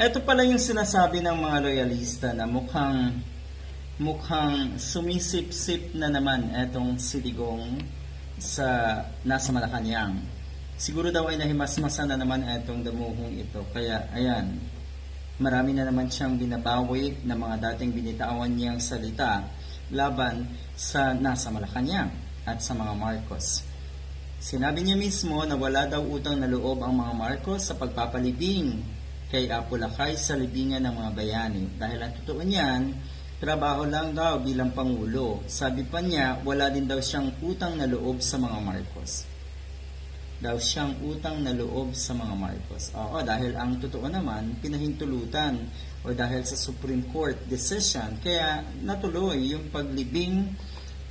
Ito pala yung sinasabi ng mga loyalista na mukhang mukhang sumisip-sip na naman etong si Digong sa nasa Malacanang. Siguro daw ay nahimasmasan na naman etong damuhong ito. Kaya ayan, marami na naman siyang binabawi ng mga dating binitawan niyang salita laban sa nasa Malacanang at sa mga Marcos. Sinabi niya mismo na wala daw utang na loob ang mga Marcos sa pagpapalibing kay Apulacay sa libingan ng mga bayani. Dahil ang totoo niyan, trabaho lang daw bilang Pangulo. Sabi pa niya, wala din daw siyang utang na loob sa mga Marcos. Daw siyang utang na loob sa mga Marcos. Oo, dahil ang totoo naman, pinahintulutan o dahil sa Supreme Court decision, kaya natuloy yung paglibing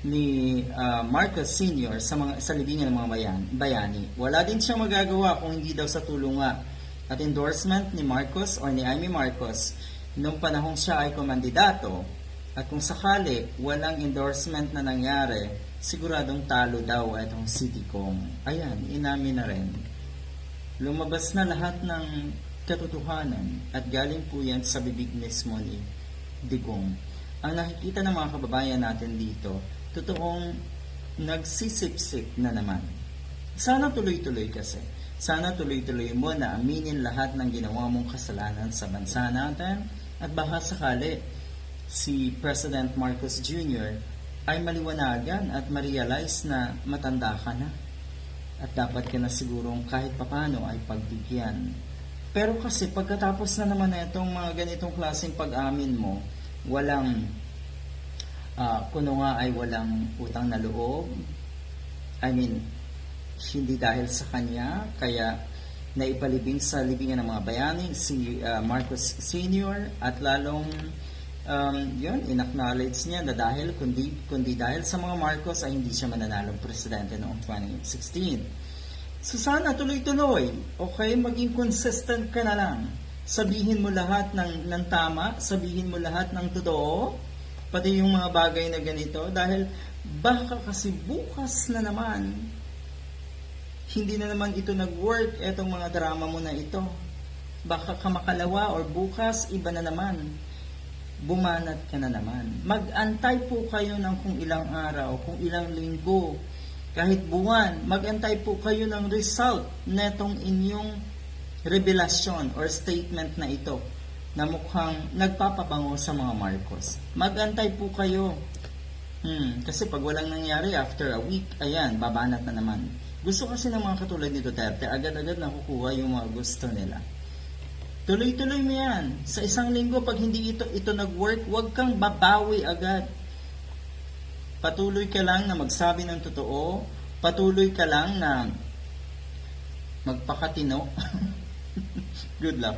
ni ah, Marcos Sr. sa mga sa libingan ng mga bayan, bayani. Wala din siyang magagawa kung hindi daw sa tulong nga at endorsement ni Marcos or ni Amy Marcos nung panahong siya ay komandidato at kung sakali walang endorsement na nangyari, siguradong talo daw itong City Com. Ayan, inamin na rin. Lumabas na lahat ng katotohanan at galing po yan sa bibig mismo ni Digong. Ang nakikita ng mga kababayan natin dito, totoong nagsisipsip na naman. Sana tuloy-tuloy kasi. Sana tuloy-tuloy mo na aminin lahat ng ginawa mong kasalanan sa bansa natin at baka sakali si President Marcos Jr. ay maliwanagan at ma-realize na matanda ka na at dapat ka na sigurong kahit papano ay pagbigyan. Pero kasi pagkatapos na naman na itong mga ganitong klaseng pag-amin mo, walang ah kuno nga ay walang utang na loob. I mean, hindi dahil sa kanya, kaya naipalibing sa libingan ng mga bayani si ah, Marcos Sr. at lalong um, yun, inacknowledge niya na dahil kundi, kundi dahil sa mga Marcos ay hindi siya mananalong presidente noong 2016. So sana tuloy-tuloy, okay, maging consistent ka na lang. Sabihin mo lahat ng, ng tama, sabihin mo lahat ng totoo, pati yung mga bagay na ganito, dahil baka kasi bukas na naman, hindi na naman ito nag-work, etong mga drama mo na ito. Baka ka makalawa or bukas, iba na naman. Bumanat ka na naman. Mag-antay po kayo ng kung ilang araw, kung ilang linggo, kahit buwan, mag-antay po kayo ng result netong inyong revelasyon or statement na ito na mukhang nagpapabango sa mga Marcos. Mag-antay po kayo. Hmm, kasi pag walang nangyari after a week, ayan, babanat na naman. Gusto kasi ng mga katulad ni Duterte, agad-agad nakukuha yung mga gusto nila. Tuloy-tuloy mo yan. Sa isang linggo, pag hindi ito, ito nag-work, huwag kang babawi agad. Patuloy ka lang na magsabi ng totoo. Patuloy ka lang na magpakatino. Good luck.